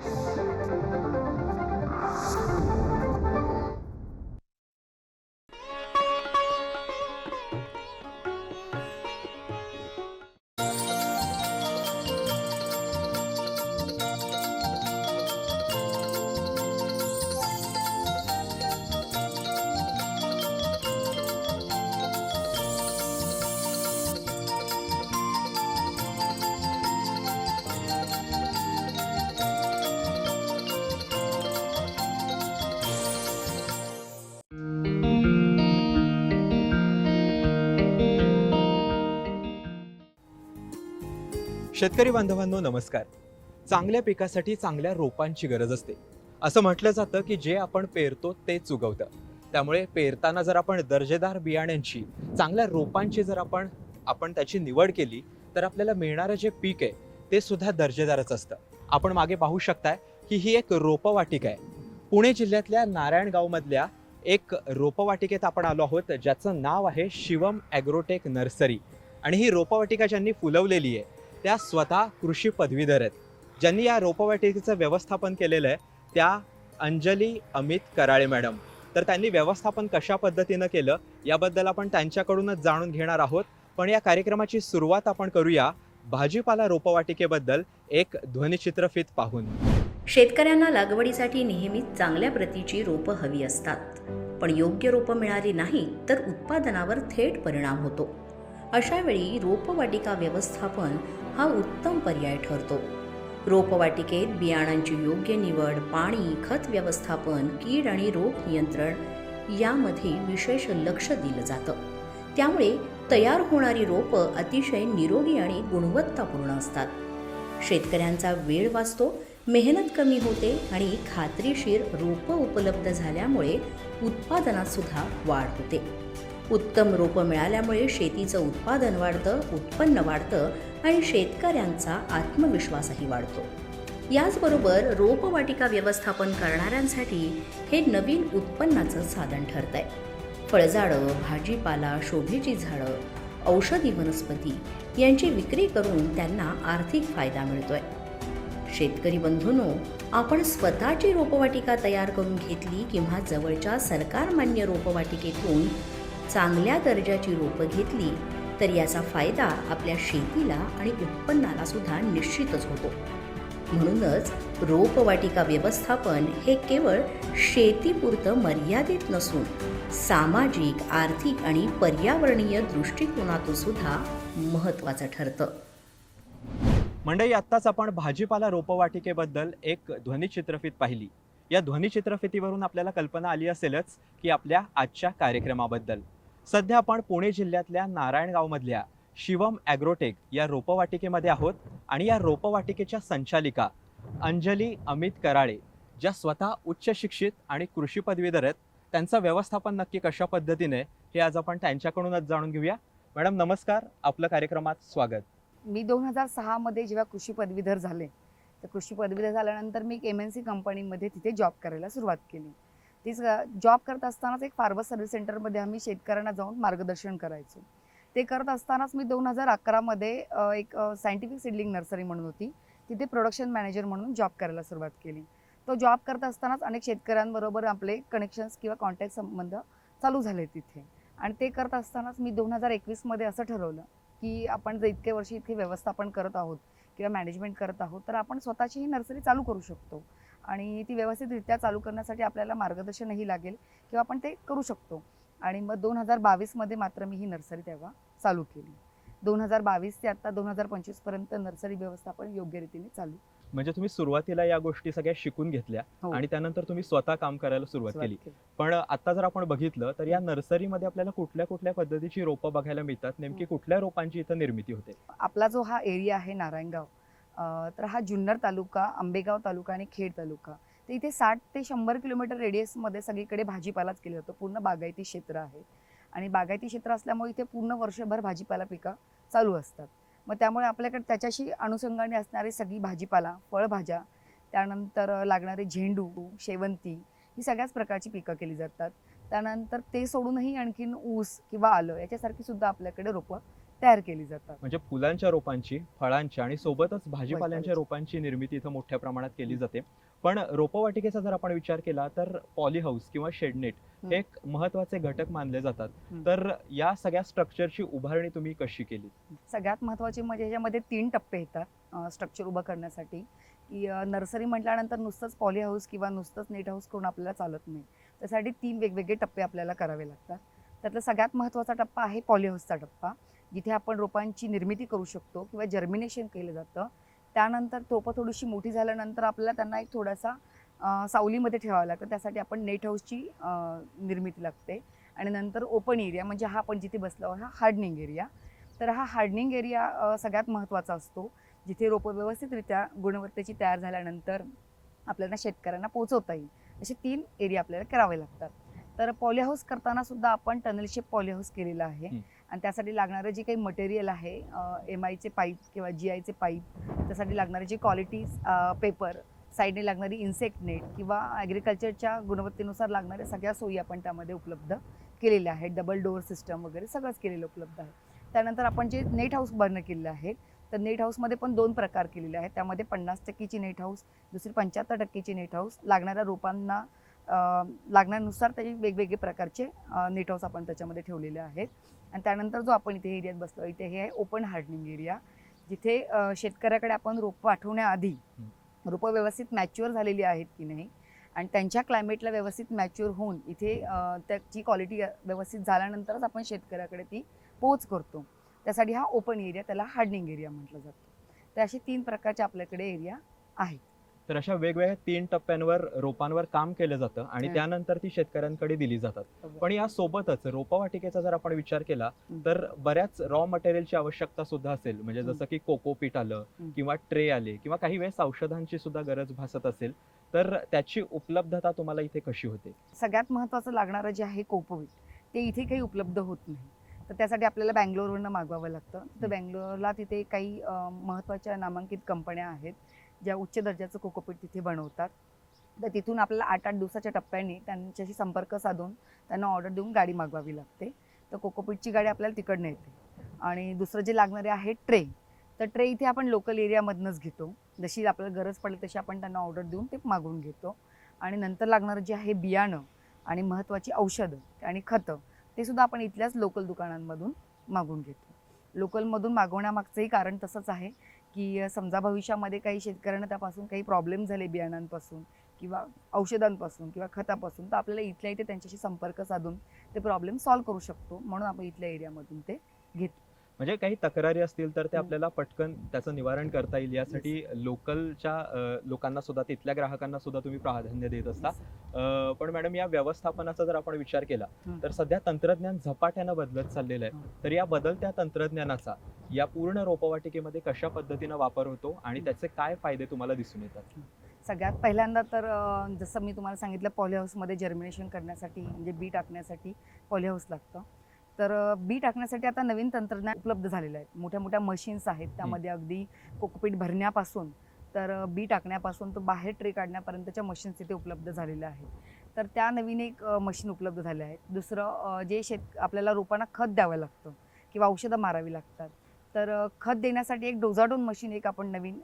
Thank you. शेतकरी बांधवांनो नमस्कार. चांगल्या पिकासाठी चांगल्या रोपांची गरज असते. असं म्हटलं जातं की जे आपण पेरतो तेच उगवतं. त्यामुळे पेरताना जर आपण दर्जेदार बियाण्यांची चांगल्या रोपांची जर आपण आपण त्याची निवड केली तर आपल्याला मिळणारं जे पीक आहे ते सुद्धा दर्जेदारच असतं. आपण मागे पाहू शकताय की ही एक रोपवाटिका आहे. पुणे जिल्ह्यातल्या नारायणगावमधल्या एक रोपवाटिकेत आपण आलो आहोत ज्याचं नाव आहे शिवम ॲग्रोटेक नर्सरी. आणि ही रोपवाटिका ज्यांनी फुलवलेली आहे त्या स्वतः कृषी पदवीधर आहेत. ज्यांनी या रोपवाटिकेचं व्यवस्थापन केलेलं आहे त्या अंजली अमित कराळे मॅडम. तर त्यांनी व्यवस्थापन कशा पद्धतीनं केलं याबद्दल आपण त्यांच्याकडूनच जाणून घेणार आहोत. पण या कार्यक्रमाची सुरुवात आपण करूया भाजीपाला रोपवाटिकेबद्दल एक ध्वनिचित्रफित पाहून. शेतकऱ्यांना लागवडीसाठी नेहमीच चांगल्या प्रतीची रोपं हवी असतात. पण योग्य रोपं मिळाली नाही तर उत्पादनावर थेट परिणाम होतो. अशावेळी रोपवाटिका व्यवस्थापन हा उत्तम पर्याय ठरतो. रोपवाटिकेत बियाणांची योग्य निवड पाणी खत व्यवस्थापन कीड आणि रोग नियंत्रण यामध्ये विशेष लक्ष दिलं जातं. त्यामुळे तयार होणारी रोपं अतिशय निरोगी आणि गुणवत्तापूर्ण असतात. शेतकऱ्यांचा वेळ वाचतो मेहनत कमी होते आणि खात्रीशीर रोपं उपलब्ध झाल्यामुळे उत्पादनात सुद्धा वाढ होते. उत्तम रोपं मिळाल्यामुळे शेतीचं उत्पादन वाढतं उत्पन्न वाढतं आणि शेतकऱ्यांचा आत्मविश्वासही वाढतो. याचबरोबर रोपवाटिका व्यवस्थापन करणाऱ्यांसाठी हे नवीन उत्पन्नाचं साधन ठरत आहे फळझाडं भाजीपाला शोभेची झाडं औषधी वनस्पती यांची विक्री करून त्यांना आर्थिक फायदा मिळतोय. शेतकरी बंधूंनो आपण स्वतःची रोपवाटिका तयार करून घेतली किंवा जवळच्या सरकारमान्य रोपवाटिकेतून चांगल्या दर्जाची रोपं घेतली तर याचा फायदा आपल्या शेतीला आणि उत्पन्नाला सुद्धा निश्चितच होतो. म्हणूनच रोपवाटिका व्यवस्थापन हे केवळ शेतीपुरतं मर्यादित नसून सामाजिक आर्थिक आणि पर्यावरणीय दृष्टिकोनातून सुद्धा महत्त्वाचं ठरतं. मंडळी आत्ताच आपण भाजीपाला रोपवाटिकेबद्दल एक ध्वनिचित्रफित पाहिली. या ध्वनिचित्रफितीवरून आपल्याला कल्पना आली असेलच की आपल्या आजच्या कार्यक्रमाबद्दल. सध्या आपण पुणे जिल्ह्यातल्या नारायणगावमधल्या शिवम ॲग्रोटेक या रोपवाटिकेमध्ये आहोत आणि या रोपवाटिकेच्या संचालिका अंजली अमित कराळे ज्या स्वतः उच्च शिक्षित आणि कृषी पदवीधर आहेत त्यांचं व्यवस्थापन नक्की कशा पद्धतीने हे आज आपण त्यांच्याकडूनच जाणून घेऊया. मॅडम नमस्कार. आपलं कार्यक्रमात स्वागत. मी दोन हजार सहामध्ये जेव्हा कृषी पदवीधर झाले तर कृषी पदवीधर झाल्यानंतर मी एक एम एन सी कंपनीमध्ये तिथे जॉब करायला सुरुवात केली. तीच जॉब करत असतानाच एक फार्मर सर्व्हिस सेंटरमध्ये आम्ही शेतकऱ्यांना जाऊन मार्गदर्शन करायचो. ते करत असतानाच मी दोन हजार अकरामध्ये एक सायंटिफिक सिडलिंग नर्सरी म्हणून होती. तिथे प्रोडक्शन मॅनेजर म्हणून जॉब करायला सुरुवात केली. तो जॉब करत असतानाच अनेक शेतकऱ्यांबरोबर आपले कनेक्शन्स किंवा कॉन्टॅक्ट संबंध चालू झाले तिथे. आणि ते करत असतानाच मी दोन हजार एकवीसमध्ये असं ठरवलं की आपण जर इतके वर्षी इथे व्यवस्थापन करत आहोत किंवा मॅनेजमेंट करत आहोत तर आपण स्वतःची ही नर्सरी चालू करू शकतो. आणि ती व्यवस्थितरित्या चालू करण्यासाठी आपल्याला मार्गदर्शनही लागेल किंवा आपण ते करू शकतो आणि मग दोन हजार बावीसमध्ये मात्र मी ही नर्सरी तेव्हा चालू केली दोन हजार बावीस ते आता दोन हजार पंचवीसपर्यंत नर्सरी व्यवस्थापन योग्य रीतीने चालू म्हणजे तुम्ही सुरुवातीला या गोष्टी सगळ्या शिकून घेतल्या हो. आणि त्यानंतर तुम्ही स्वतः काम करायला सुरुवात केली. पण आता जर आपण बघितलं तर या नर्सरीमध्ये आपल्याला कुठल्या कुठल्या पद्धतीची रोपं बघायला मिळतात नेमकी हं. कुठल्या रोपांची इथं निर्मिती होते आपला जो हा एरिया आहे नारायणगाव तर हा जुन्नर तालुका आंबेगाव तालुका आणि खेड तालुका. तर इथे साठ ते शंभर किलोमीटर रेडियसमध्ये सगळीकडे भाजीपालाच केला जातो. पूर्ण बागायती क्षेत्र आहे. आणि बागायती क्षेत्र असल्यामुळे इथे पूर्ण वर्षभर भाजीपाला पिकं चालू असतात. मग त्यामुळे आपल्याकडे त्याच्याशी अनुषंगाने असणारी सगळी भाजीपाला फळभाज्या त्यानंतर लागणारे झेंडू शेवंती ही सगळ्याच प्रकारची पिकं केली जातात. त्यानंतर ते सोडूनही आणखीन ऊस किंवा आलं याच्यासारखी सुद्धा आपल्याकडे रोपं तयार केली जातात. म्हणजे फुलांच्या रोपांची फळांची आणि सोबतच भाजीपाल्यांच्या भाजीपाल्याची. रोपांची निर्मिती इथं मोठ्या प्रमाणात केली जाते. पण रोपवाटिकेचा जर आपण विचार केला तर पॉली हाऊस किंवा शेडनेट हं. एक महत्त्वाचे घटक मानले जातात. तर या सगळ्या स्ट्रक्चरची उभारणी तुम्ही कशी केली? सगळ्यात महत्त्वाचे म्हणजे ह्याच्यामध्ये तीन टप्पे येतात स्ट्रक्चर उभं करण्यासाठी. की नर्सरी म्हटल्यानंतर नुसतंच पॉली हाऊस किंवा नुसतंच नेट हाऊस करून आपल्याला चालत नाही. त्यासाठी तीन वेगवेगळे टप्पे आपल्याला करावे लागतात. त्यातला सगळ्यात महत्त्वाचा टप्पा आहे पॉली हाऊसचा टप्पा. जिथे आपण रोपांची निर्मिती करू शकतो किंवा जर्मिनेशन केलं जातं. त्यानंतर थोपं थोडीशी मोठी झाल्यानंतर आपल्याला त्यांना एक थोडासा सावलीमध्ये ठेवावं लागतं. त्यासाठी आपण नेट हाऊसची निर्मिती लागते. आणि नंतर ओपन एरिया म्हणजे हा आपण जिथे बसलो आहोत हा हार्डनिंग एरिया तर हा हार्डनिंग एरिया सगळ्यात महत्त्वाचा असतो. जिथे रोपं व्यवस्थितरित्या गुणवत्तेची तयार झाल्यानंतर आपल्याला शेतकऱ्यांना पोहोचवता येईल. असे तीन एरिया आपल्याला करावे लागतात. तर पॉलीहाऊस करताना सुद्धा आपण टनल शेप पॉली हाऊस केलेलं आहे. आणि त्यासाठी लागणारं जे काही मटेरियल आहे एम आयचे पाईप किंवा जी आयचे पाईप त्यासाठी लागणारे जे क्वालिटी पेपर साईडने लागणारी इन्सेक्ट नेट किंवा ॲग्रिकल्चरच्या गुणवत्तेनुसार लागणाऱ्या सगळ्या सोयी आपण त्यामध्ये उपलब्ध केलेल्या आहेत. डबल डोअर सिस्टम वगैरे सगळंच केलेलं उपलब्ध आहे. त्यानंतर आपण जे नेट हाऊस बर्न केलेलं आहे तर नेट हाऊसमध्ये पण दोन प्रकार केलेले आहेत. त्यामध्ये पन्नास टक्केची नेट हाऊस दुसरी पंच्याहत्तर टक्केची नेट हाऊस लागणाऱ्या रोपांना लागण्यानुसार त्याचे वेगवेगळे प्रकारचे नेट हाऊस आपण त्याच्यामध्ये ठेवलेले आहेत. आणि त्यानंतर जो आपण इथे एरियात बसलो इथे हे आहे ओपन हार्डनिंग एरिया जिथे शेतकऱ्याकडे आपण रोप पाठवण्याआधी रोपं व्यवस्थित मॅच्युअर झालेली आहेत की नाही आणि त्यांच्या क्लायमेटला व्यवस्थित मॅच्युअर होऊन इथे त्याची क्वालिटी व्यवस्थित झाल्यानंतरच आपण शेतकऱ्याकडे ती पोच करतो. त्यासाठी हा ओपन एरिया त्याला हार्डनिंग एरिया म्हटलं जातं. तर असे तीन प्रकारचे आपल्याकडे एरिया आहेत. तर अशा वेगवेगळ्या तीन टप्प्यांवर रोपांवर काम केलं जातं आणि. त्यानंतर ती शेतकऱ्यांकडे दिली जातात पण या सोबतच रोपवाटिकेचा जर आपण विचार केला. तर बऱ्याच रॉ मटेरियलची आवश्यकता सुद्धा असेल म्हणजे. जसं की कोकोपीट आलं. किंवा ट्रे आले किंवा काही वेळेस औषधांची सुद्धा गरज भासत असेल तर त्याची उपलब्धता तुम्हाला इथे कशी होते सगळ्यात महत्त्वाचं लागणारं जे आहे कोकोवीट ते इथे काही उपलब्ध होत नाही तर त्यासाठी आपल्याला बँगलोरवरनं मागवावं लागतं तर. बँगलोरला तिथे काही महत्त्वाच्या नामांकित कंपन्या आहेत ज्या उच्च दर्जाचं कोकोपीट तिथे बनवतात तर तिथून आपल्याला आठ आठ दिवसाच्या टप्प्याने त्यांच्याशी संपर्क साधून त्यांना ऑर्डर देऊन गाडी मागवावी लागते. तर कोकोपीटची गाडी आपल्याला तिकडनं येते. आणि दुसरं जे लागणारे आहे ट्रे तर ट्रे इथे आपण लोकल एरियामधनंच घेतो. जशी आपल्याला गरज पडली तशी आपण त्यांना ऑर्डर देऊन ते मागवून घेतो. आणि नंतर लागणारं जे आहे बियाणं आणि महत्त्वाची औषधं आणि खतं ते सुद्धा आपण इथल्याच लोकल दुकानांमधून मागून घेतो. लोकलमधून मागवण्यामागचंही कारण तसंच आहे. की समजा भविष्यामध्ये काही शेतकऱ्यांना त्यापासून काही प्रॉब्लेम झाले बियाणांपासून किंवा औषधांपासून किंवा खतापासून तर आपल्याला इथल्या इथे त्यांच्याशी संपर्क साधून ते प्रॉब्लेम सॉल्व्ह करू शकतो म्हणून आपण इथल्या एरियामधून ते घेतो. म्हणजे काही तक्रारी असतील तर ते. आपल्याला पटकन त्याचं निवारण करता येईल यासाठी लोकलच्या लोकांना सुद्धा तिथल्या ग्राहकांना सुद्धा तुम्ही प्राधान्य देत असता पण मॅडम या व्यवस्थापनाचा जर आपण विचार केला. तर सध्या तंत्रज्ञान झपाट्यानं बदलत चाललेलं आहे. तर या बदलत्या तंत्रज्ञानाचा या पूर्ण रोपवाटिकेमध्ये कशा पद्धतीनं वापर होतो आणि. त्याचे काय फायदे तुम्हाला दिसून येतात सगळ्यात पहिल्यांदा तर जसं मी तुम्हाला सांगितलं पॉली हाऊसमध्ये जर्मिनेशन करण्यासाठी म्हणजे बी टाकण्यासाठी पॉली हाऊस लागतं तर बी टाकण्यासाठी आता नवीन तंत्रज्ञान उपलब्ध झालेलं आहे. मोठ्या मोठ्या मशीन्स आहेत त्यामध्ये अगदी कोकोपीट भरण्यापासून तर बी टाकण्यापासून तो बाहेर ट्रे काढण्यापर्यंतच्या मशीन्स तिथे उपलब्ध झालेल्या आहेत. तर त्या नवीन एक मशीन उपलब्ध झाल्या आहेत. दुसरं जे शेत आपल्याला रोपांना खत द्यावं लागतं किंवा औषधं मारावी लागतात. तर खत देण्यासाठी एक डोजाडोन मशीन एक आपण नवीन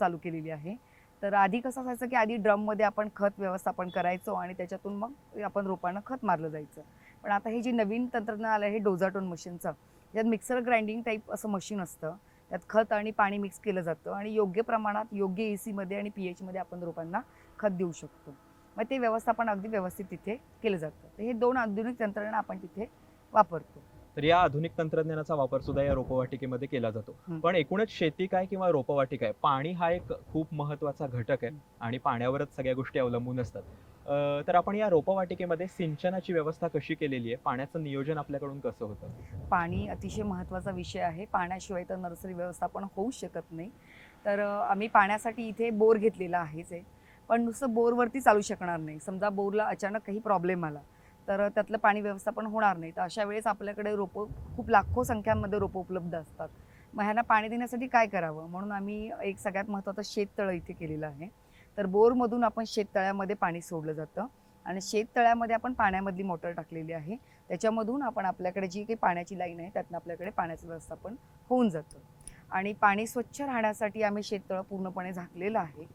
चालू केलेली आहे. तर आधी कसं असायचं की आधी ड्रममध्ये आपण खत व्यवस्थापन करायचो आणि त्याच्यातून मग आपण रोपांना खत मारलं जायचं. पण आता हे जे नवीन तंत्रज्ञान आलं आहे हे डोजाटोन मशीनचं त्यात मिक्सर ग्राइंडिंग टाईप असं मशीन असतं त्यात खत आणि पाणी मिक्स केलं जातं आणि योग्य प्रमाणात योग्य ए सीमध्ये आणि पी एचमध्ये आपण रोपांना खत देऊ शकतो. मग ते व्यवस्थापन अगदी व्यवस्थित तिथे केलं जातं. तर हे दोन आधुनिक तंत्रज्ञान आपण तिथे वापरतो. तर या आधुनिक तंत्रज्ञानाचा वापर सुद्धा या रोपवाटिकेमध्ये केला जातो. पण एकूणच शेती काय किंवा रोपवाटिका आहे? पाणी हा एक खूप महत्त्वाचा घटक आहे. आणि पाण्यावरच सगळ्या गोष्टी अवलंबून असतात. तर आपण या रोपवाटिकेमध्ये सिंचनाची व्यवस्था कशी केलेली आहे? पाण्याचं नियोजन आपल्याकडून कसं होतं? पाणी अतिशय महत्त्वाचा विषय आहे. पाण्याशिवाय तर नर्सरी व्यवस्थापन होऊच शकत नाही. तर आम्ही पाण्यासाठी इथे बोर घेतलेला आहेच आहे पण नुसतं बोरवरती चालू शकणार नाही. समजा बोरला अचानक काही प्रॉब्लेम आला तर त्यातलं पाणी व्यवस्थापन होणार नाही. तर अशा वेळेस आपल्याकडे रोपं खूप लाखो संख्यांमध्ये रोपं उपलब्ध असतात. मग ह्यांना पाणी देण्यासाठी काय करावं? म्हणून आम्ही एक सगळ्यात महत्त्वाचं शेततळं इथे केलेलं आहे. तर बोरमधून आपण शेततळ्यामध्ये पाणी सोडलं जातं. आणि शेततळ्यामध्ये आपण पाण्यामधली मोटर टाकलेली आहे. त्याच्यामधून आपण आपल्याकडे जी काही पाण्याची लाईन आहे त्यातनं आपल्याकडे पाण्याचं व्यवस्थापन होऊन जातं. आणि पाणी स्वच्छ राहण्यासाठी आम्ही शेततळं पूर्णपणे झाकलेलं आहे.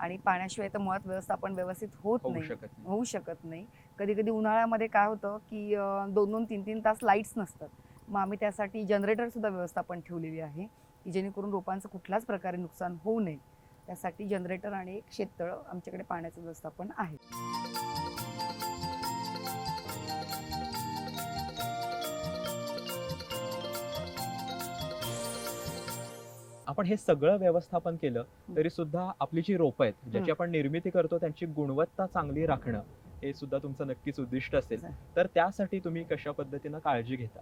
आणि पाण्याशिवाय तर मुळात व्यवस्थापन व्यवस्थित होत नाही. होऊ शकत नाही. कधी कधी उन्हाळ्यामध्ये काय होतं की दोन दोन तीन तीन तास लाईट्स नसतात. मग आम्ही त्यासाठी जनरेटर सुद्धा व्यवस्थापन ठेवलेली आहे की जेणेकरून रोपांचं कुठल्याच प्रकारे नुकसान होऊ नये. त्यासाठी जनरेटर आणि एक शेततळं आमच्याकडे पाण्याचं व्यवस्थापन आहे. आपण हे सगळं व्यवस्थापन केलं तरी सुद्धा आपली जी रोपं आहेत ज्याची आपण निर्मिती करतो त्यांची गुणवत्ता चांगली राखणं हे सुद्धा तुमचं नक्कीच उद्दिष्ट असेल. तर त्यासाठी तुम्ही कशा पद्धतीनं काळजी घेता?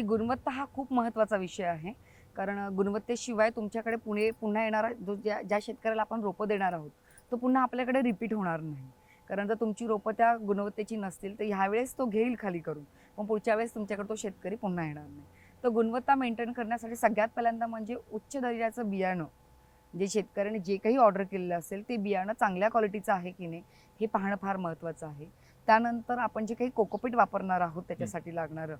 गुणवत्ता हा खूप महत्त्वाचा विषय आहे. कारण गुणवत्तेशिवाय तुमच्याकडे पुणे पुन्हा येणारा जो ज्या ज्या शेतकऱ्याला आपण रोपं देणार आहोत तो पुन्हा आपल्याकडे रिपीट होणार नाही. कारण जर तुमची रोपं त्या गुणवत्तेची नसतील तर ह्यावेळेस तो घेईल खाली करून. पण पुढच्या वेळेस तुमच्याकडे तो शेतकरी पुन्हा येणार नाही. तर गुणवत्ता मेंटेन करण्यासाठी सगळ्यात पहिल्यांदा म्हणजे उच्च दर्जाचं बियाणं जे शेतकऱ्याने जे काही ऑर्डर केलेलं असेल ते बियाणं चांगल्या क्वालिटीचं आहे की नाही हे पाहणं फार महत्त्वाचं आहे. त्यानंतर आपण जे काही कोकोपीट वापरणार आहोत त्याच्यासाठी लागणारं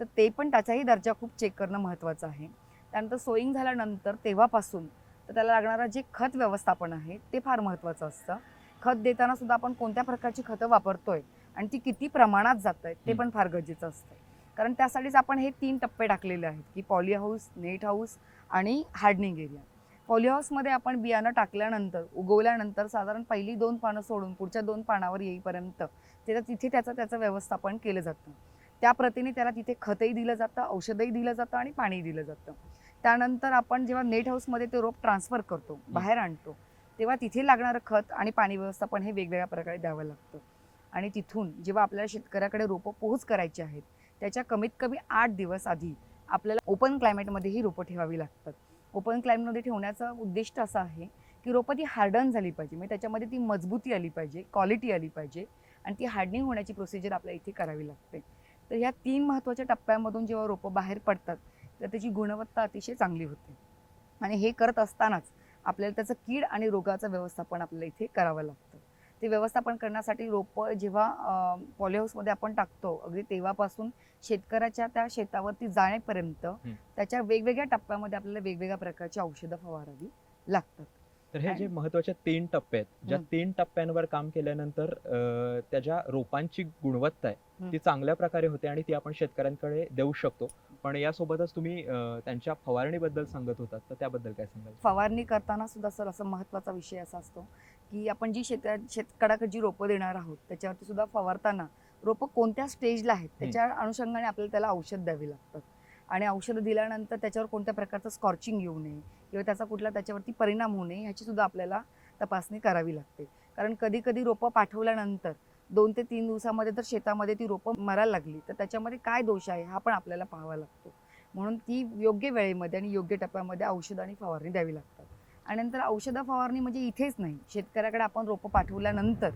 तर ते पण त्याचाही दर्जा खूप चेक करणं महत्त्वाचं आहे. त्यानंतर सोईंग झाल्यानंतर तेव्हापासून तर त्याला लागणारं जे खत व्यवस्थापन आहे ते फार महत्त्वाचं असतं. खत देताना सुद्धा आपण कोणत्या प्रकारची खतं वापरतोय आणि ती किती प्रमाणात जात आहेत ते पण फार गरजेचं असतं. कारण त्यासाठीच आपण हे तीन टप्पे टाकलेले आहेत की पॉली हाऊस नेट हाऊस आणि हार्डनिंग एरिया पॉली हाऊसमध्ये आपण बियाणं टाकल्यानंतर उगवल्यानंतर साधारण पहिली दोन पानं सोडून पुढच्या दोन पानावर येईपर्यंत त्याचं तिथे त्याचं त्याचं व्यवस्थापन केलं जातं. त्या प्रतीने त्याला तिथे खतही दिलं जातं औषधही दिलं जातं आणि पाणी दिलं जातं. त्यानंतर आपण जेव्हा नेट हाऊसमध्ये ते रोप ट्रान्सफर करतो बाहेर आणतो तेव्हा तिथे लागणारं खत आणि पाणी व्यवस्थापन हे वेगवेगळ्या प्रकारे द्यावं लागतं. आणि तिथून जेव्हा आपल्याला शेतकऱ्याकडे रोपं पोहोच करायची आहेत त्याच्या कमीत कमी आठ दिवस आधी आपल्याला ओपन क्लायमेटमध्ये ही रोपं ठेवावी लागतात. ओपन क्लायमेटमध्ये ठेवण्याचं उद्दिष्ट असं आहे की रोपं ती हार्डन झाली पाहिजे म्हणजे त्याच्यामध्ये ती मजबूती आली पाहिजे क्वालिटी आली पाहिजे आणि ती हार्डनिंग होण्याची प्रोसिजर आपल्या इथे करावी लागते. तर ह्या तीन महत्त्वाच्या टप्प्यामधून जेव्हा रोपं बाहेर पडतात तर त्याची गुणवत्ता अतिशय चांगली होते. आणि हे करत असतानाच आपल्याला त्याचं कीड आणि रोगाचं व्यवस्थापन आपल्याला इथे करावं लागतं. ते व्यवस्थापन करण्यासाठी रोपं जेव्हा पॉलीहाऊसमध्ये आपण टाकतो अगदी तेव्हापासून शेतकऱ्याच्या त्या शेतावरती जाण्यापर्यंत त्याच्या वेगवेगळ्या टप्प्यामध्ये आपल्याला वेगवेगळ्या प्रकारची औषधं फवारावी लागतात. तर हे जे महत्त्वाचे तीन टप्पे आहेत ज्या. तीन टप्प्यांवर काम केल्यानंतर अं, त्या ज्या रोपांची गुणवत्ता आहे. ती चांगल्या प्रकारे होते आणि ती आपण शेतकऱ्यांकडे देऊ शकतो पण यासोबतच तुम्ही त्यांच्या फवारणीबद्दल सांगत होतात तर त्याबद्दल काय सांगाल फवारणी करताना सुद्धा सर असं महत्त्वाचा विषय असा असतो की आपण जी शेत शेतकऱ्याकडे जी रोपं देणार आहोत त्याच्यावरती सुद्धा फवारताना रोपं कोणत्या स्टेजला आहेत त्याच्या अनुषंगाने आपल्याला त्याला औषध द्यावी लागतात आणि औषधं दिल्यानंतर त्याच्यावर कोणत्या प्रकारचं स्कॉर्चिंग येऊ नये किंवा त्याचा कुठला त्याच्यावरती परिणाम होऊ नये ह्याची सुद्धा आपल्याला तपासणी करावी लागते. कारण कधी कधी रोपं पाठवल्यानंतर दोन ते तीन दिवसामध्ये जर शेतामध्ये ती रोपं मरायला लागली तर त्याच्यामध्ये काय दोष आहे हा पण आपल्याला पाहावा लागतो. म्हणून ती योग्य वेळेमध्ये आणि योग्य टप्प्यामध्ये औषध आणि फवारणी द्यावी लागतात. आणि नंतर औषधं फवारणी म्हणजे इथेच नाही शेतकऱ्याकडे आपण रोपं पाठवल्यानंतर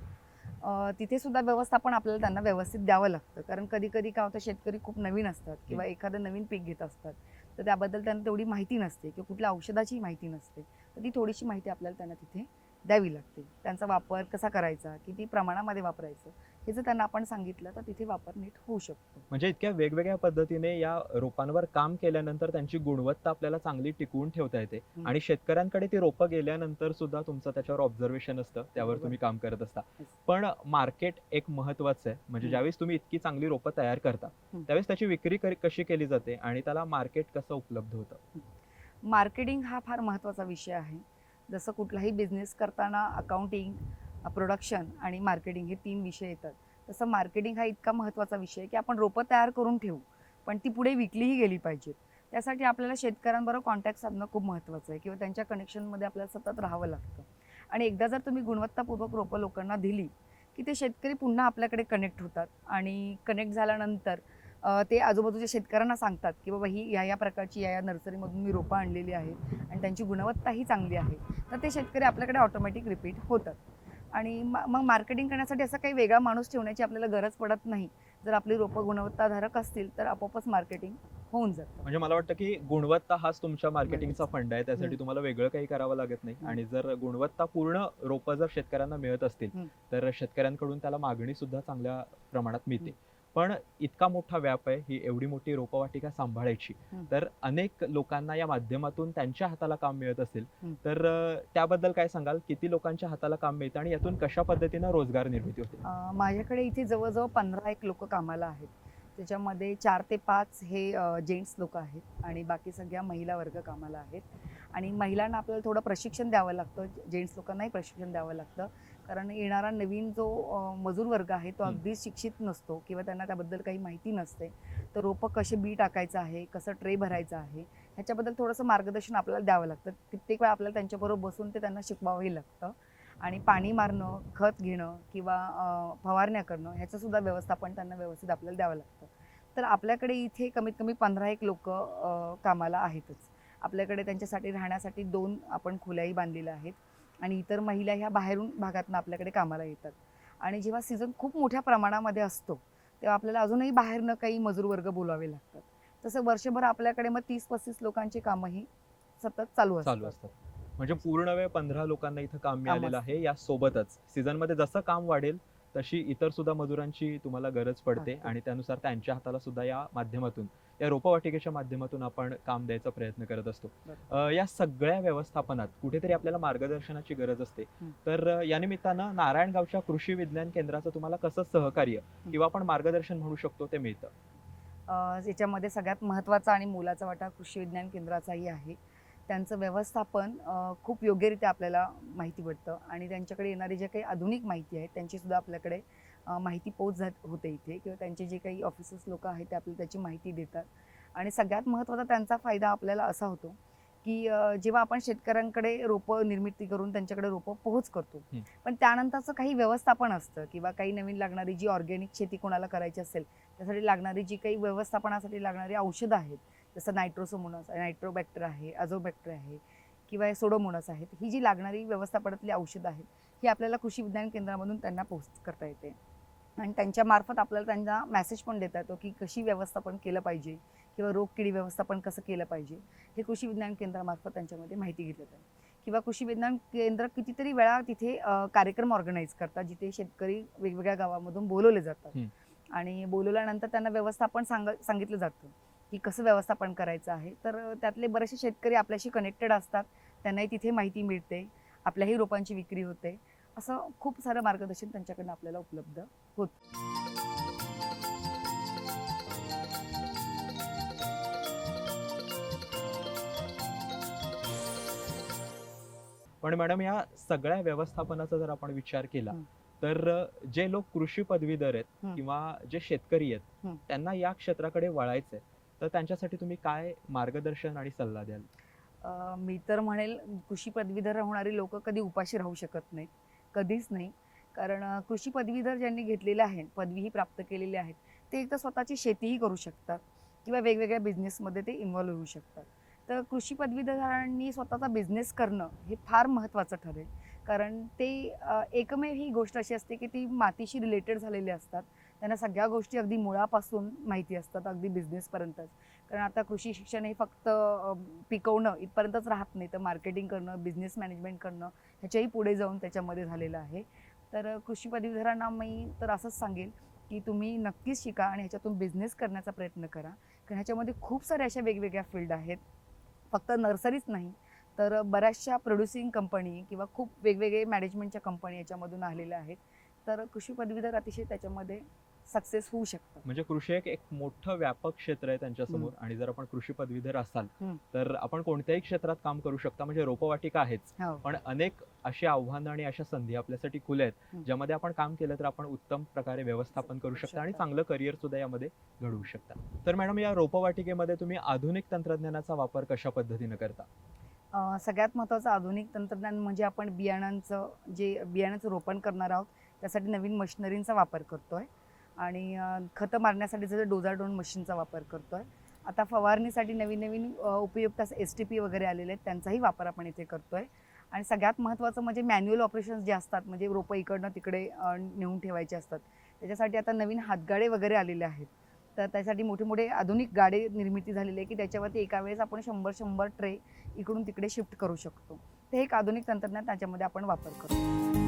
तिथे सुद्धा व्यवस्थापन आपल्याला त्यांना व्यवस्थित द्यावं लागतं. कारण कधी कधी काय होतं शेतकरी खूप नवीन असतात किंवा एखादं नवीन पीक घेत असतात. तर त्याबद्दल त्यांना तेवढी माहिती नसते किंवा कुठल्या औषधाची माहिती नसते. तर ती थोडीशी माहिती आपल्याला त्यांना तिथे द्यावी लागते. त्यांचा वापर कसा करायचा? किती प्रमाणामध्ये वापरायचं? हे जर त्यांना आपण सांगितलं तर तिथे वापर नीट होऊ शकतो म्हणजे इतक्या वेगवेगळ्या पद्धतीने या रोपांवर काम केल्यानंतर त्यांची गुणवत्ता आपल्याला चांगली टिकवून ठेवता येते. आणि शेतकऱ्यांकडे ती रोपं गेल्यानंतर सुद्धा तुमचं त्याच्यावर ऑब्झर्वेशन असतं त्यावर. तुम्ही काम करत असता. पण मार्केट एक महत्वाचं आहे म्हणजे. ज्यावेळेस तुम्ही इतकी चांगली रोपं तयार करता. त्यावेळेस त्याची विक्री करी- कशी केली जाते आणि त्याला मार्केट कसं उपलब्ध होतं मार्केटिंग हा फार महत्त्वाचा विषय आहे जसं कुठलाही बिझनेस करताना अकाउंटिंग प्रोडक्शन आणि मार्केटिंग हे तीन विषय येतात. तसं मार्केटिंग हा इतका महत्त्वाचा विषय आहे की आपण रोपं तयार करून ठेवू पण ती पुढे विकलीही गेली पाहिजेत. त्यासाठी आपल्याला शेतकऱ्यांबरोबर कॉन्टॅक्ट साधणं खूप महत्त्वाचं आहे किंवा त्यांच्या कनेक्शनमध्ये आपल्याला सतत राहावं लागतं. आणि एकदा जर तुम्ही गुणवत्तापूर्वक रोपं लोकांना दिली की ते शेतकरी पुन्हा आपल्याकडे कनेक्ट होतात आणि कनेक्ट झाल्यानंतर ते आजूबाजूच्या शेतकऱ्यांना सांगतात की बाबा ही या या प्रकारची या या नर्सरीमधून मी रोपं आणलेली आहेत आणि त्यांची गुणवत्ताही चांगली आहे. तर ते शेतकरी आपल्याकडे ऑटोमॅटिक रिपीट होतात. आणि मग मार्केटिंग करण्यासाठी असा काही वेगळा माणूस ठेवण्याची आपल्याला गरज पडत नाही जर आपली रोपं गुणवत्ताधारक असतील तर आपोआपच मार्केटिंग होऊन जातं म्हणजे मला वाटतं की गुणवत्ता हाच तुमच्या मार्केटिंगचा फंड आहे त्यासाठी. तुम्हाला वेगळं काही करावं लागत नाही. आणि जर गुणवत्ता पूर्ण रोपं जर शेतकऱ्यांना मिळत असतील. तर शेतकऱ्यांकडून त्याला मागणी सुद्धा चांगल्या प्रमाणात मिळते. पण इतका मोठा व्याप आहे ही एवढी मोठी रोपवाटिका सांभाळायची. तर अनेक लोकांना या माध्यमातून त्यांच्या हाताला काम मिळत असेल. तर त्याबद्दल काय सांगाल? किती लोकांच्या हाताला काम मिळतं आणि यातून कशा पद्धतीनं रोजगार निर्मिती होते? माझ्याकडे इथे जवळजवळ पंधरा एक लोक कामाला आहेत. त्याच्यामध्ये चार ते पाच हे जेंट्स लोक आहेत आणि बाकी सगळ्या महिला वर्ग कामाला आहेत. आणि महिलांना आपल्याला थोडं प्रशिक्षण द्यावं लागतं जेंट्स लोकांनाही प्रशिक्षण द्यावं लागतं. कारण येणारा नवीन जो मजूर वर्ग आहे तो हम्म. अगदी शिक्षित नसतो किंवा त्यांना त्याबद्दल काही माहिती नसते. तर रोपं कसे बी टाकायचं आहे कसं ट्रे भरायचं आहे ह्याच्याबद्दल थोडंसं मार्गदर्शन आपल्याला द्यावं लागतं. कित्येक वेळा आपल्याला त्यांच्याबरोबर बसून ते त्यांना शिकवावंही लागतं. आणि पाणी मारणं खत घेणं किंवा फवारण्या करणं ह्याचं सुद्धा व्यवस्थापन त्यांना व्यवस्थित आपल्याला द्यावं लागतं. तर आपल्याकडे इथे कमीत कमी पंधरा एक लोक कामाला आहेतच. आपल्याकडे त्यांच्यासाठी राहण्यासाठी दोन आपण खोल्याही बांधलेल्या आहेत. आणि इतर महिला ह्या बाहेरून भागातनं आपल्याकडे कामाला येतात. आणि जेव्हा सीझन खूप मोठ्या प्रमाणामध्ये असतो तेव्हा आपल्याला अजूनही बाहेरनं काही मजूर वर्ग बोलावे लागतात. तसं वर्षभर आपल्याकडे मग तीस पस्तीस लोकांची कामंही सतत चालू चालू असतात. म्हणजे पूर्ण वेळ पंधरा लोकांना इथं काम मिळालेलं. आहे या सोबतच सीझनमध्ये जसं काम वाढेल तशी इतर सुद्धा मजुरांची तुम्हाला गरज पडते. आणि त्यानुसार त्यांच्या हाताला सुद्धा या माध्यमातून या रोपवाटिकेच्या माध्यमातून आपण काम द्यायचा प्रयत्न करत असतो. या सगळ्या व्यवस्थापनात कुठेतरी आपल्याला मार्गदर्शनाची गरज असते. तर या निमित्तानं नारायणगावच्या कृषी विज्ञान केंद्राचं तुम्हाला कसं सहकार्य किंवा आपण मार्गदर्शन म्हणू शकतो ते मिळतं? याच्यामध्ये सगळ्यात महत्त्वाचा आणि मोलाचा वाटा कृषी विज्ञान केंद्राचाही आहे. त्यांचं व्यवस्थापन खूप योग्यरित्या आपल्याला माहिती पडतं आणि त्यांच्याकडे येणारी जे काही आधुनिक माहिती आहे त्यांची सुद्धा आपल्याकडे माहिती पोच जात होते इथे किंवा त्यांचे जे काही ऑफिसर्स लोक आहेत ते आपल्याला त्याची माहिती देतात आणि सगळ्यात महत्त्वाचा त्यांचा फायदा आपल्याला असा होतो की जेव्हा आपण शेतकऱ्यांकडे रोपं निर्मिती करून त्यांच्याकडे रोपं पोहोच करतो. पण त्यानंतरचं काही व्यवस्थापन असतं किंवा काही नवीन लागणारी जी ऑर्गॅनिक शेती कोणाला करायची असेल त्यासाठी लागणारी जी काही व्यवस्थापनासाठी लागणारी औषधं आहेत जसं नायट्रोसोमोनस नायट्रोबॅक्टर आहे अझोबॅक्टर आहे किंवा सोडोमोनस आहेत ही जी लागणारी व्यवस्थापनातली औषधं आहेत ही आपल्याला कृषी विज्ञान केंद्रामधून त्यांना पोस्ट करता येते आणि त्यांच्या मार्फत आपल्याला त्यांना मेसेज पण देता येतो की कशी व्यवस्थापन केलं पाहिजे किंवा रोग किडी व्यवस्थापन कसं केलं पाहिजे. हे कृषी विज्ञान केंद्रामार्फत त्यांच्यामध्ये माहिती घेतलं जातं. किंवा कृषी विज्ञान केंद्र कितीतरी वेळा तिथे कार्यक्रम ऑर्गनाईज करतात जिथे शेतकरी वेगवेगळ्या गावामधून बोलवले जातात. आणि बोलवल्यानंतर त्यांना व्यवस्थापन सांग सांगितलं जातं की कसं व्यवस्थापन करायचं आहे. तर त्यातले बरेचसे शेतकरी आपल्याशी कनेक्टेड असतात. त्यांनाही तिथे माहिती मिळते. आपल्याही रोपांची विक्री होते. असं खूप सारं मार्गदर्शन त्यांच्याकडनं आपल्याला उपलब्ध होतं पण मॅडम या सगळ्या व्यवस्थापनाचा जर आपण विचार केला. तर जे लोक कृषी पदवीधर आहेत. किंवा जे शेतकरी आहेत. त्यांना या क्षेत्राकडे वळायचंय तर त्यांच्यासाठी तुम्ही काय मार्गदर्शन आणि सल्ला द्याल मी तर म्हणेल कृषी पदवीधर होणारी लोक कधी उपाशी राहू शकत नाहीत कधीच नाही. कारण कृषी पदवीधर ज्यांनी घेतलेले आहेत पदवीही प्राप्त केलेली आहेत ते एक तर स्वतःची शेतीही करू शकतात किंवा वेगवेगळ्या बिझनेसमध्ये ते इन्व्हॉल्व होऊ शकतात. तर कृषी पदवीधरांनी स्वतःचा बिझनेस करणं हे फार महत्त्वाचं ठरेल. कारण ते एकमेव ही गोष्ट अशी असते की ती मातीशी रिलेटेड झालेली असतात. त्यांना सगळ्या गोष्टी अगदी मुळापासून माहिती असतात अगदी बिझनेसपर्यंतच कारण आता कृषी शिक्षण हे फक्त पिकवणं इथपर्यंतच राहत नाही. तर मार्केटिंग करणं बिझनेस मॅनेजमेंट करणं ह्याच्याही पुढे जाऊन त्याच्यामध्ये झालेलं आहे. तर कृषी पदवीधरांना मी तर असंच सांगेल की तुम्ही नक्कीच शिका आणि ह्याच्यातून बिझनेस करण्याचा प्रयत्न करा. कारण ह्याच्यामध्ये खूप साऱ्या अशा वेगवेगळ्या फील्ड आहेत. फक्त नर्सरीच नाही तर बऱ्याचशा प्रोड्युसिंग कंपनी किंवा खूप वेगवेगळे मॅनेजमेंटच्या कंपनी याच्यामधून आलेल्या आहेत. तर कृषी पदवीधर अतिशय त्याच्यामध्ये सक्सेस होऊ शकतं. म्हणजे कृषी एक एक मोठं व्यापक क्षेत्र आहे त्यांच्यासमोर आणि जर आपण कृषी पदवीधर असाल. तर आपण कोणत्याही क्षेत्रात काम करू शकता. म्हणजे रोपवाटिका आहेच. हो. पण अनेक अशी आव्हानं आणि अशा संधी आपल्यासाठी खुल्या आहेत. ज्यामध्ये आपण काम केलं तर आपण उत्तम प्रकारे व्यवस्थापन करू शकता आणि. चांगलं करिअर सुद्धा यामध्ये घडवू शकता. तर मॅडम या रोपवाटिकेमध्ये तुम्ही आधुनिक तंत्रज्ञानाचा वापर कशा पद्धतीने करता? सगळ्यात महत्त्वाचं आधुनिक तंत्रज्ञान म्हणजे आपण बियाणांचं जे बियाणांचं रोपण करणार आहोत त्यासाठी नवीन मशिनरींचा वापर करतोय. आणि खतं मारण्यासाठी जसं डोजाडोन मशीनचा वापर करतो आहे आता फवारणीसाठी नवीन नवीन उपयुक्त असं एस टी पी वगैरे आलेले आहेत त्यांचाही वापर आपण इथे करतो आहे आणि सगळ्यात महत्त्वाचं म्हणजे मॅन्युअल ऑपरेशन्स जे असतात म्हणजे रोपं इकडनं तिकडे नेऊन ठेवायचे असतात. त्याच्यासाठी आता नवीन हातगाडे वगैरे आलेले आहेत. तर त्यासाठी मोठे मोठे आधुनिक गाडे निर्मिती झालेली आहे की त्याच्यावरती एका वेळेस आपण शंभर शंभर ट्रे इकडून तिकडे शिफ्ट करू शकतो. ते एक आधुनिक तंत्रज्ञान त्याच्यामध्ये आपण वापर करतो.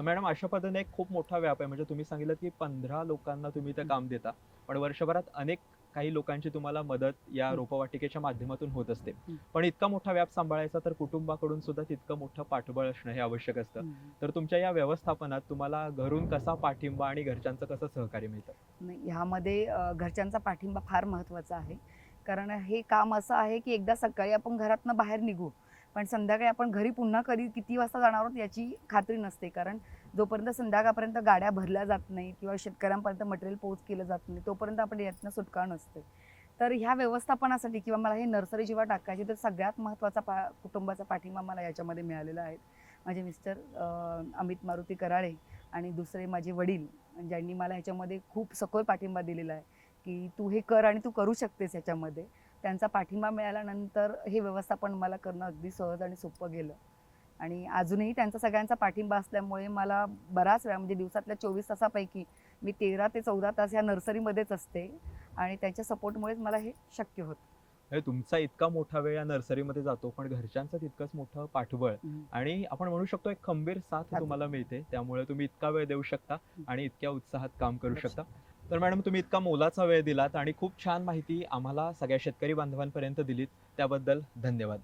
तर मॅडम अशा पद्धतीने एक खूप मोठा व्याप आहे. म्हणजे तुम्ही सांगितलं की पंधरा लोकांना तुम्ही ते काम देता. पण वर्षभरात अनेक काही लोकांची तुम्हाला मदत या. रोपवाटिकेच्या माध्यमातून होत असते. पण इतका मोठा व्याप सांभाळायचा तर कुटुंबाकडून सुद्धा तितकं मोठं पाठबळ असणं हे आवश्यक असतं. तर तुमच्या या व्यवस्थापनात तुम्हाला घरून कसा पाठिंबा आणि घरच्यांचं कसं सहकार्य मिळतं? ह्यामध्ये घरच्यांचा पाठिंबा फार महत्त्वाचा आहे. कारण हे काम असं आहे की एकदा सकाळी आपण घरातनं बाहेर निघू पण संध्याकाळी आपण घरी पुन्हा कधी किती वाजता जाणार आहोत याची खात्री नसते. कारण जोपर्यंत संध्याकाळपर्यंत गाड्या भरल्या जात नाही किंवा शेतकऱ्यांपर्यंत मटेरियल पोच केलं जात नाही तोपर्यंत आपण यातनं सुटका नसते. तर ह्या व्यवस्थापनासाठी किंवा मला हे नर्सरी जेव्हा टाकायची तर सगळ्यात महत्त्वाचा पा कुटुंबाचा पाठिंबा मला याच्यामध्ये मिळालेला आहे. माझे मिस्टर अमित मारुती कराळे आणि दुसरे माझे वडील ज्यांनी मला ह्याच्यामध्ये खूप सखोल पाठिंबा दिलेला आहे की तू हे कर आणि तू करू शकतेस ह्याच्यामध्ये त्यांचा पाठिंबा मिळाल्यानंतर हे व्यवस्थापन मला करणं अगदी सहज आणि सोपं गेलं. आणि अजूनही त्यांचा सगळ्यांचा पाठिंबा असल्यामुळे मला बराच वेळा म्हणजे दिवसातल्या चोवीस तासापैकी मी तेरा ते चौदा तास ह्या नर्सरीमध्येच असते आणि त्यांच्या सपोर्टमुळेच मला हे शक्य होतं. तुमचा इतका मोठा वेळ या नर्सरीमध्ये जातो पण घरच्यांचं तितकंच मोठं पाठबळ. आणि आपण म्हणू शकतो एक खंबीर साथ. तुम्हाला मिळते त्यामुळे तुम्ही इतका वेळ देऊ शकता आणि इतक्या उत्साहात काम करू. शकता. तर मॅडम तुम्ही इतका मोलाचा वेळ दिलात आणि खूप छान माहिती आम्हाला सगळ्या शेतकरी बांधवांपर्यंत दिलीत. त्याबद्दल धन्यवाद.